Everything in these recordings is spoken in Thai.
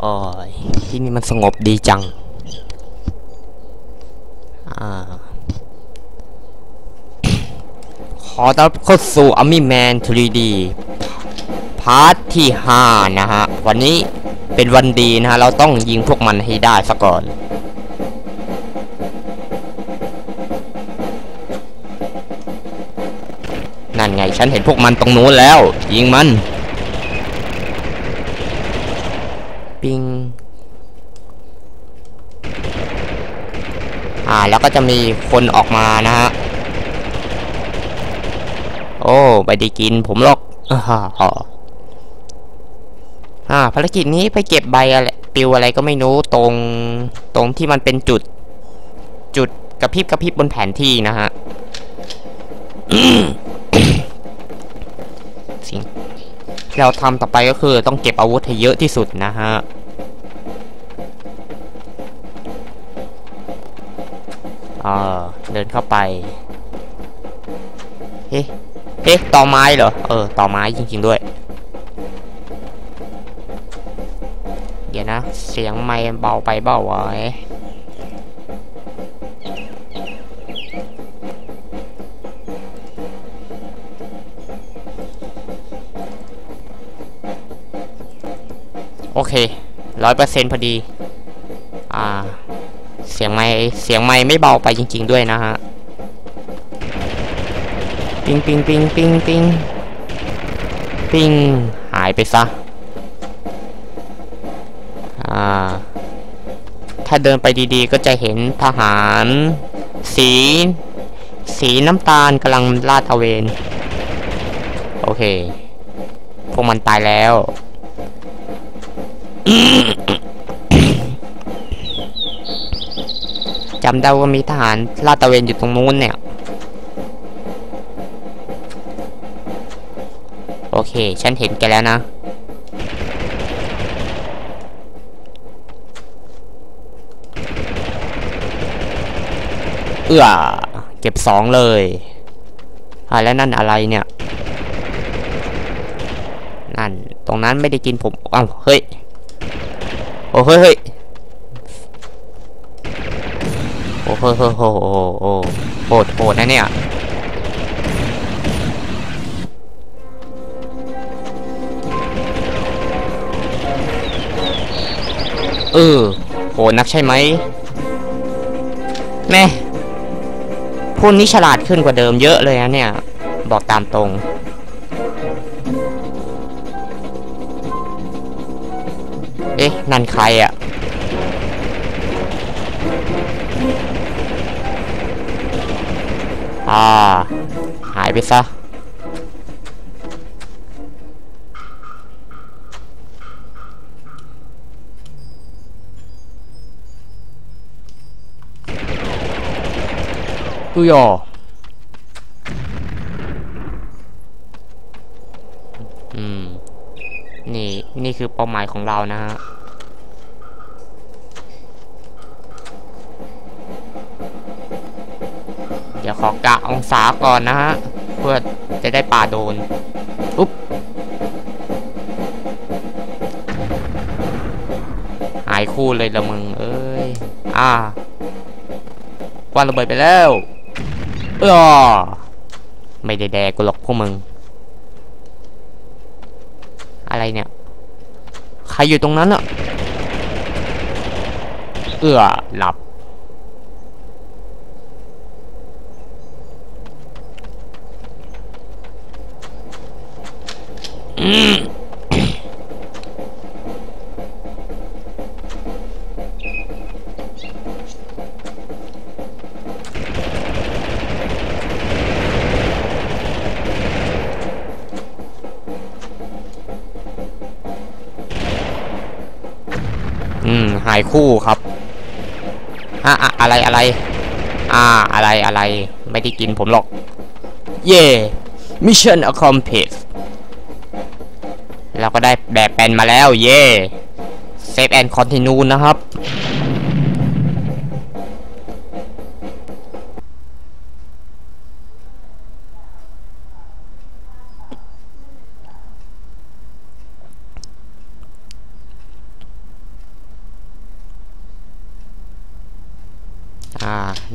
โอ้ยที่นี่มันสงบดีจัง อ่า ขอต้อนรับเข้าสู่ Army Man 3D พาร์ทที่ 5 นะฮะ วันนี้เป็นวันดีนะฮะ เราต้องยิงพวกมันให้ได้ซะก่อนนั่นไง ฉันเห็นพวกมันตรงนู้นแล้ว ยิงมัน ปิง อ่า แล้วก็จะมีคนออกมานะฮะ โอ้ไปได้กินผมหรอกอ่าฮะอ่าภารกิจนี้ไปเก็บใบอะไรปิวอะไรก็ไม่รู้ตรงตรงที่มันเป็นจุด จุดกระพริบกระพริบบนแผนที่นะฮะสิ่งที่เราทำต่อไปก็คือต้องเก็บอาวุธให้เยอะที่สุดนะฮะ เอ่าเดินเข้าไปเฮ้เฮ้ต่อไม้เหรอเออต่อไม้จริงๆด้วย เดี๋ยวนะ เสียงไม้เบาไปเบาไว้โอเคร้อยเปอร์เซ็นต์พอดี เสียงไม้เสียงไม้ไม่เบาไปจริง ๆ ด้วยนะฮะปิงปิงปิงปิงปิงปิงหายไปซะอ่าถ้าเดินไปดีๆ ก็จะเห็นทหาร สี สีน้ำตาลกำลังลาดตระเวน โอเค พวกมันตายแล้ว จำได้ว่ามีทหารลาดตระเวนอยู่ตรงนู้นเนี่ย โอเค ฉันเห็นแกแล้วนะเอื้อเก็บสองเลยอ่าแล้วนั่นอะไรเนี่ย นั่น ตรงนั้นไม่ได้กินผมอ้าวเฮ้ย โอ้เฮ้ยเฮ้ย โอ้เฮ้ยเฮ้ยโอ้โหโอ้โหดโหดนะเนี่ยเออโหดนักใช่ไหมแม่พวกนี้ฉลาดขึ้นกว่าเดิมเยอะเลยนะเนี่ย บอกตามตรงเอ๊ะ นั่นใครอะ อ่า หายไปซะตุยออืม นี่ นี่คือเป้าหมายของเรานะฮะ เดี๋ยวข อกะองศาก่อนนะฮะ เพื่อจะได้ป่าโดน อุ๊บหายคู่เลยละมึง เอ้ย อ่าควันระเบิดไปแล้ว เออไม่ได้แดกกูหรอกพวกมึง อะไรเนี่ย ใครอยู่ตรงนั้นอะเออหลับ คู่ครับอะอะอะไรอะไร อ่าอะไรอะไร ไม่ได้กินผมหรอก เย่ mission accomplished เราก็ได้แบบแปลนมาแล้ว เย่ save and continue นะครับ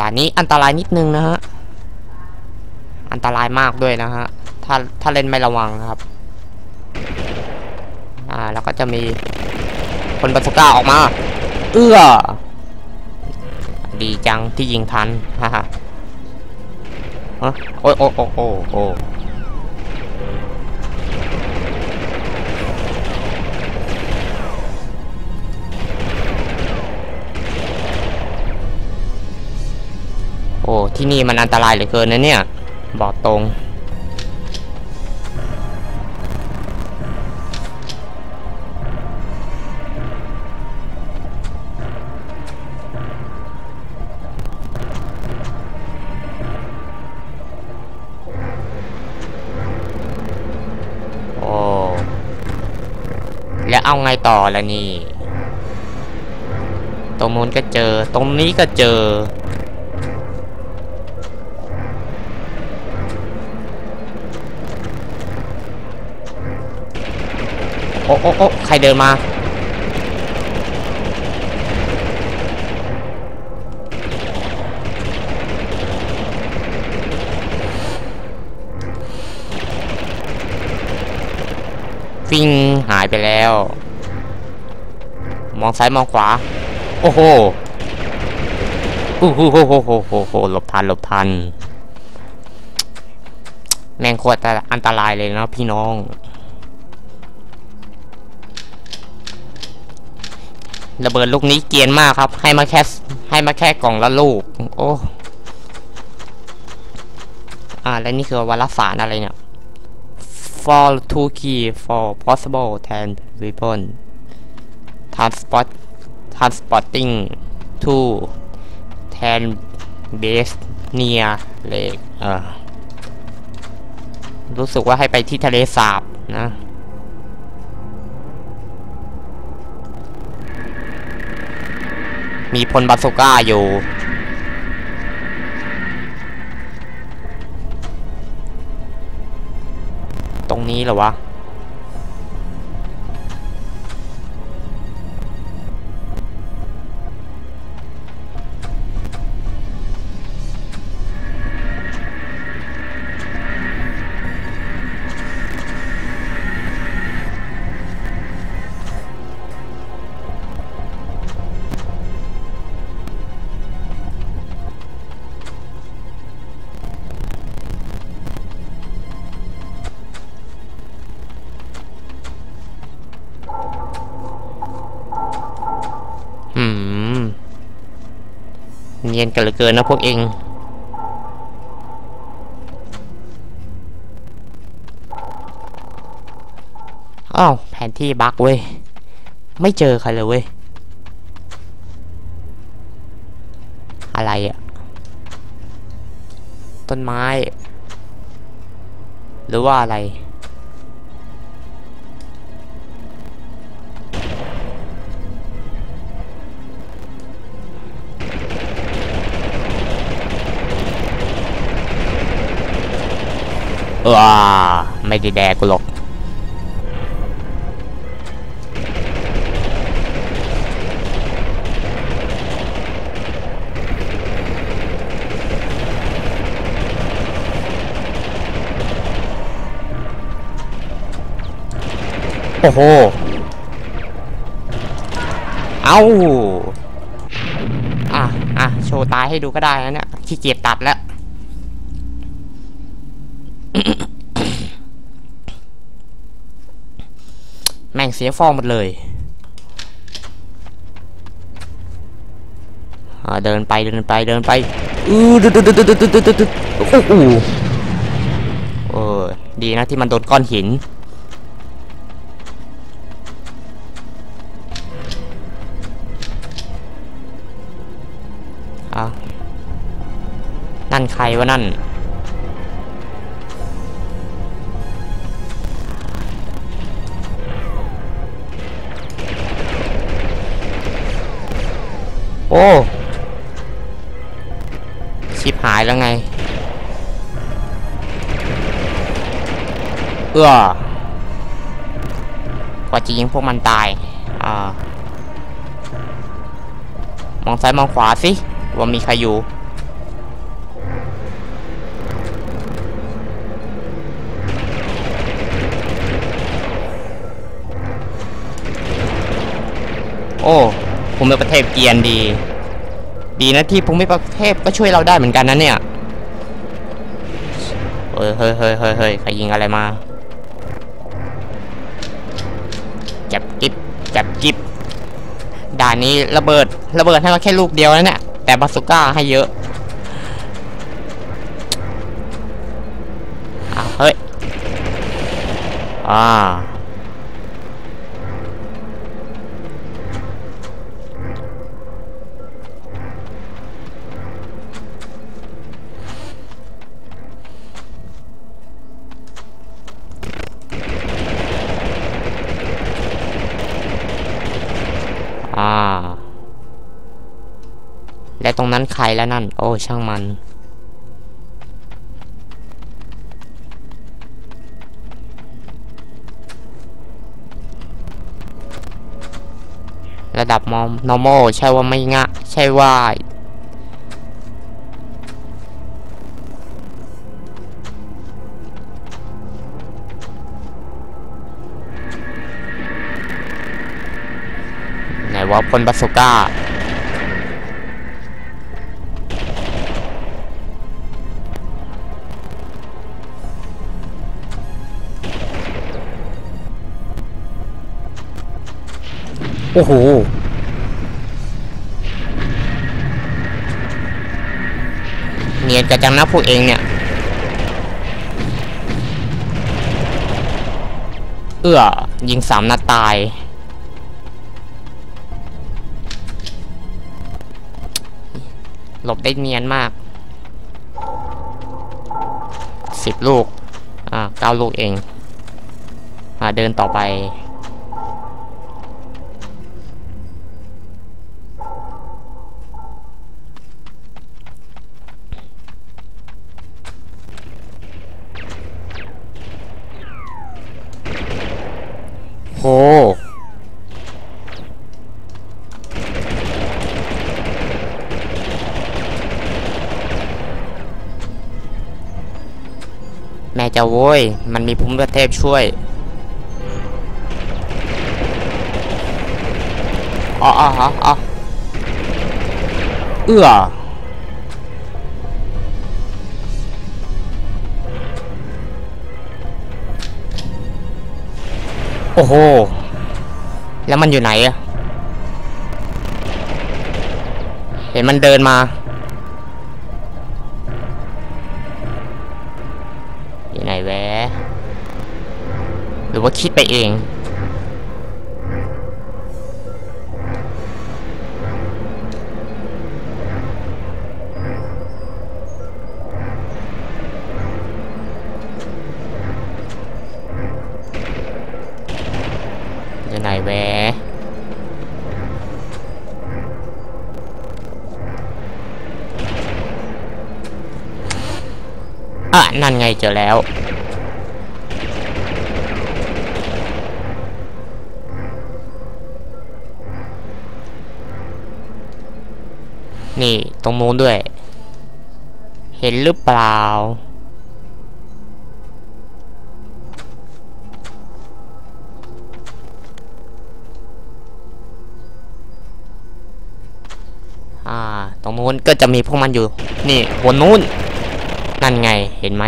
ด่านนี้อันตรายนิดนึงนะฮะ อันตรายมากด้วยนะฮะ ถ้าถ้าเล่นไม่ระวังนะครับ อ่า แล้วก็จะมีคนบัสก้าออกมา เอื้อ ดีจังที่ยิงทัน ฮ่าฮ่าฮะโอ้โอ้โอ้โอ้ โอ้ที่นี่มันอันตรายเหลือเกินนะเนี่ย บอกตรงโอ้แล้วเอาไงต่อล่ะนี่ ตรงนู้นก็เจอ ตรงนี้ก็เจอ โอ้โอ้โอ้ใครเดินมาวิ่งหายไปแล้ว มองซ้ายมองขวา โอ้โหโอ้โหโหโหโหโหโหหลบทันหลบทัน แม่งโคตรอันตรายเลยนะพี่น้อง ระเบิดลูกนี้เกียนมากครับ ให้มาแค่ให้มาแค่กล่องละลูก โอ้อ่าแล้วนี่คือวารสารอะไรเนี่ย for two key for possible ten weapon transport transporting to ten base near lake เออรู้สึกว่าให้ไปที่ทะเลสาบนะ มีพลบาสุก้าอยู่ ตรงนี้เหรอวะ เนียนกันเหลือเกินนะพวกเองอ้าวแผนที่บั๊กเว้ย ไม่เจอใครเลยเว้ย อะไรอะต้นไม้ หรือว่าอะไร ว้าไม่ได้แดกกูหรอกโอ้โห เอาอะอะโชว์ตายให้ดูก็ได้นะเนี่ยขี้เกียจตัดแล้ว แม่งเสียฟองหมดเลยเดินไปเดินไปเดินไปอือดุดดุดดุดดุดดุดดุดดุดโอ้โเออดีนะที่มันโดนก้อนหินอะนั่นใครวะนั่น โอ้ชิบหายแล้วไง เอื้อกว่าจะยิงพวกมันตาย อ่า มองซ้ายมองขวาสิ ว่ามีใครอยู่ โอ้ ภูมิประเทศเกียนดี ดีนะที่ภูมิประเทศก็ช่วยเราได้เหมือนกันนะเนี่ยเฮ้ยเฮ้ยเฮ้ยเฮ้ยใครยิงอะไรมา จับกิ๊บจับกิ๊บด่านนี้ระเบิดระเบิดให้เราแค่ลูกเดียวนะเนี่ยแต่บาสุก้าให้เยอะอ้าเฮ้ย อ่า นั้นใครแล้วนั่น โอ้ช่างมัน ระดับมอม normal ใช่ว่าไม่งะ ใช่ว่าไหนว่าพลบาสุก้า โอ้โห เนียนกันจังนะพวกเองเนี่ย เอื้อ ยิงสามนัดตาย หลบได้เนียนมาก สิบลูก อ่าเก้าลูกเอง อ่า เดินต่อไป จะโว้ย มันมีภูมิประเทพช่วยอ๋ออ๋ออ๋ออ๋อเอื้อโอ้โห แล้วมันอยู่ไหนอะเห็นมันเดินมา คิดไปเองอยู่ไหนแวะอะนั่นไงเจอแล้ว นี่ตรงนู้นด้วย เห็นหรือเปล่า อ่า ตรงนู้นก็จะมีพวกมันอยู่ นี่บนนู้น นั่นไงเห็นไหม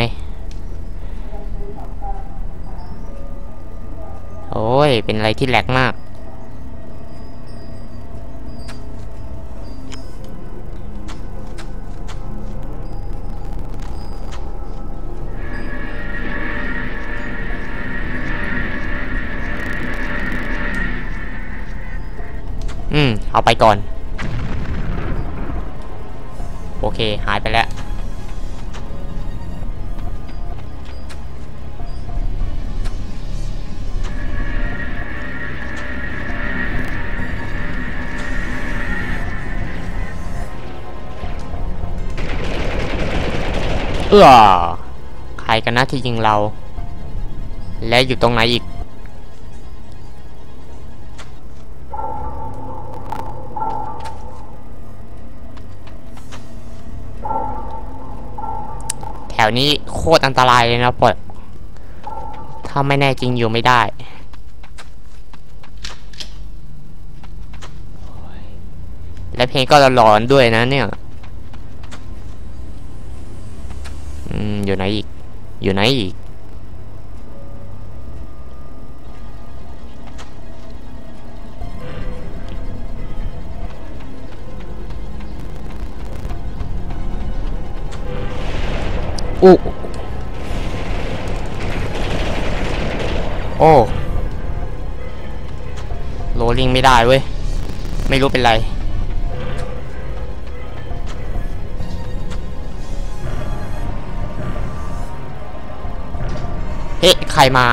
โอ้ย เป็นอะไรที่แหลกมาก ไปก่อน โอเค หายไปแล้ว เออใครกันนะที่ยิงเรา และอยู่ตรงไหนอีก วนี้โคตรอันตรายเลยนะปดถ้าไม่แน่จริงอยู่ไม่ได้และเพลงก็หลอนด้วยนะเนี่ย อืม อยู่ไหนอีก อยู่ไหนอีก โอ้โอ้โรลลิงไม่ได้เว้ย ไม่รู้เป็นไร เฮ้ใครมา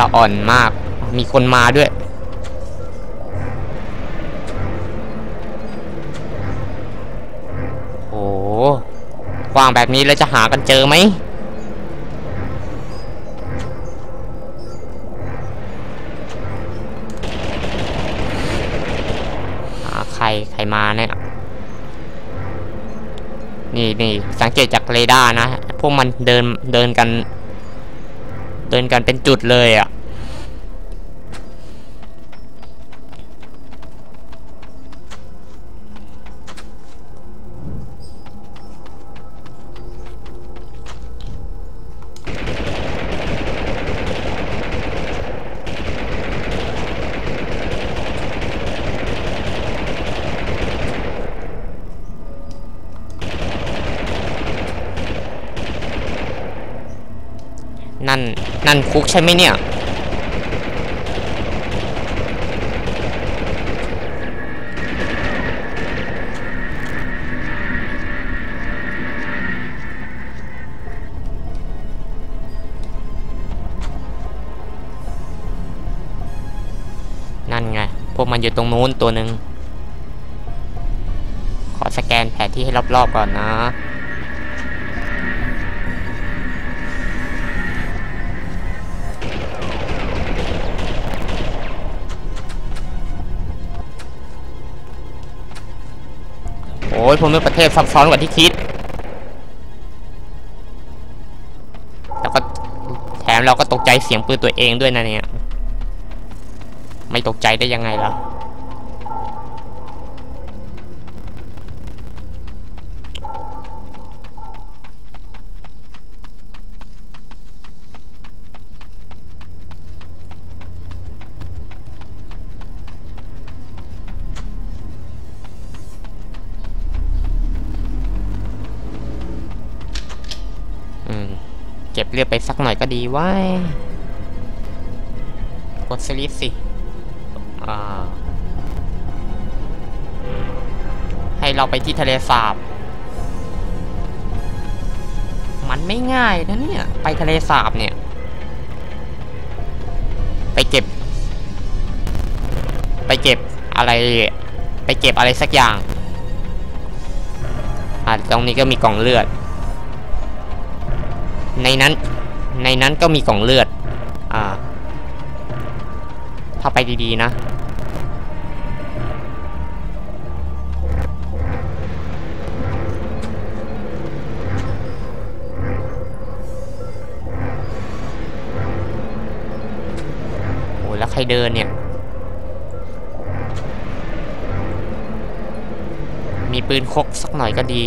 ละอ่อนมาก มีคนมาด้วย โอ้กว้างแบบนี้แล้วจะหากันเจอไหม หาใคร ใครมาเนี่ย นี่นี่สังเกตจากเรดาร์นะ พวกมันเดินเดินกัน เดินกันเป็นจุดเลยอะ่ะนั่น นั่นคุกใช่ไหมเนี่ย นั่นไง พวกมันอยู่ตรงนู้นตัวหนึ่ง ขอสแกนแผนที่ให้รอบๆก่อนนะ อ้ยภูมิประเทศซับซ้อนกว่าที่คิด แล้วก็แถมเราก็ตกใจเสียงปืนตัวเองด้วยนะเนี่ย ไม่ตกใจได้ยังไงล่ะ เก็บเลือดไปสักหน่อยก็ดีว้ยกดสลิปสิ ให้เราไปที่ทะเลสาบ มันไม่ง่ายนะเนี่ย ไปทะเลสาบเนี่ย ไปเก็บ ไปเก็บอะไร ไปเก็บอะไรสักอย่างอ่าตรงนี้ก็มีกล่องเลือด ในนั้นในนั้นก็มีกล่องเลือด อ่า ถ้าไปดีๆนะ โอ้แล้วใครเดินเนี่ย มีปืนคกสักหน่อยก็ดี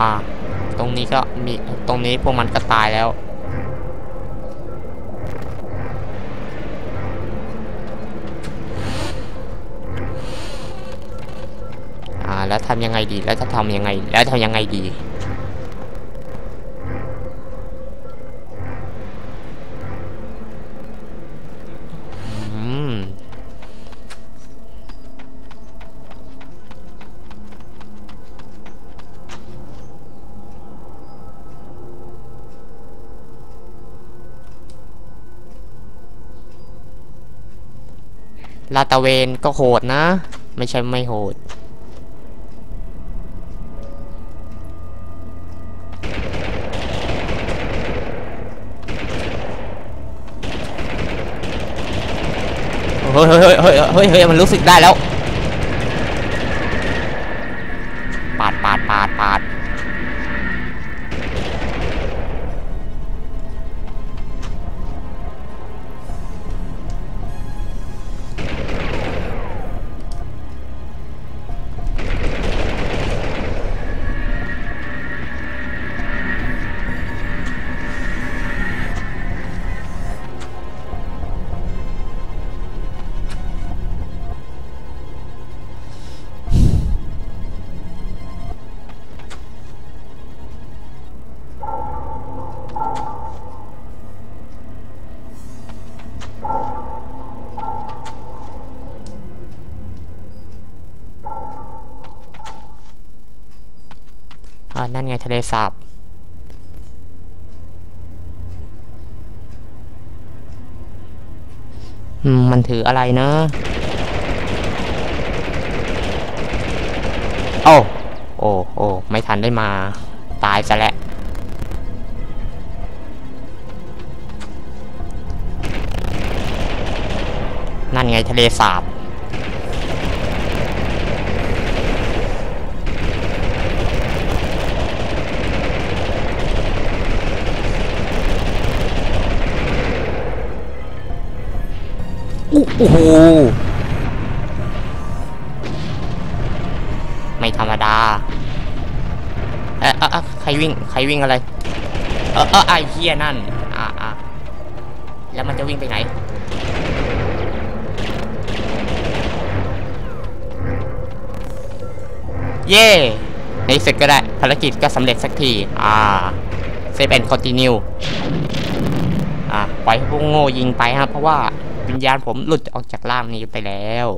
อ่า ตรงนี้ก็มีตรงนี้พวกมันก็ตายแล้ว อ่าแล้วทำยังไงดีแล้วจะทำยังไงแล้วทำยังไงดี ตะเวนก็โหดนะ ไม่ใช่ไม่โหด เฮ้ยเฮ้ยเฮ้ยเฮ้ยเฮ้ยมันรู้สึกได้แล้ว อ่านั่นไงทะเลสาบมมันถืออะไรนะโอ้โอ้โอ้ไม่ทันได้มา ตายซะแล้วนั่นไงทะเลสาบ โอ้โหไม่ธรรมดาเอะอะอะใครวิ่งใครวิ่งอะไร เออเออไอเฮียนั่น อะอะแล้วมันจะวิ่งไปไหนเย่ในที่สุดก็ได้ ภารกิจก็สำเร็จสักที อ่าเซฟแอนคอนติเนียอะปล่อยให้พวกโง่ยิงไปฮะเพราะว่า วิญญาณผมหลุดออกจากร่างนี้ไปแล้ว